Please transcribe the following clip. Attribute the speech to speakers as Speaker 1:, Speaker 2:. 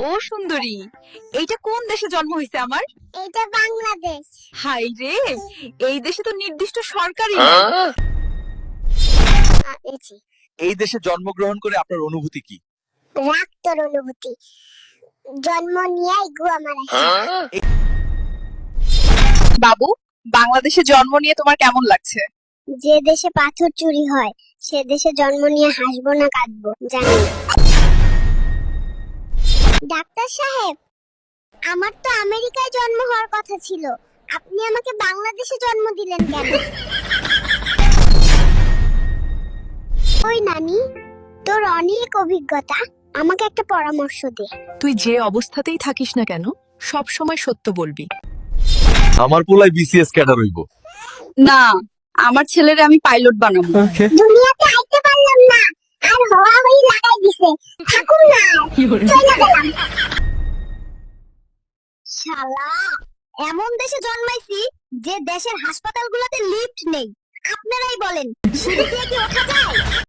Speaker 1: ও সুন্দরী এইটা কোন দেশে জন্ম হয়েছে আমার?
Speaker 2: এটা বাংলাদেশ।
Speaker 1: হাই রে এই দেশে তো নির্দিষ্ট সরকারি
Speaker 3: এই দেশে জন্মগ্রহণ করে আপনার অনুভূতি কি?
Speaker 2: রাগ তোর অনুভূতি। জন্ম নিয়েই গুয়া মারা
Speaker 1: বাবু বাংলাদেশে জন্ম নিয়ে তোমার কেমন লাগছে?
Speaker 2: যে দেশে পাথর চুরি হয় সে দেশে জন্ম নিয়ে হাসবো না কাঁদবো জানি না। ডাক্তার সাহেব আমার তো আমেরিকায় জন্ম হওয়ার কথা ছিল। আপনি আমাকে বাংলাদেশে জন্ম দিলেন কেন? ওই নানি তোর অনেক অভিজ্ঞতা। আমাকে একটা পরামর্শ দে।
Speaker 4: তুই যে অবস্থাতেই থাকিস না কেন সব সময় সত্য বলবি।
Speaker 3: আমার পোলায় বিসিএস ক্যাডার হইব।
Speaker 1: না আমার ছেলেরে আমি পাইলট বানাবো।
Speaker 2: দুনিয়াতে এমন দেশে জন্মাইছি যে দেশের হাসপাতালগুলোতে লিফট নেই। আপনারাই বলেন সিঁড়ি কি ওঠা যায়?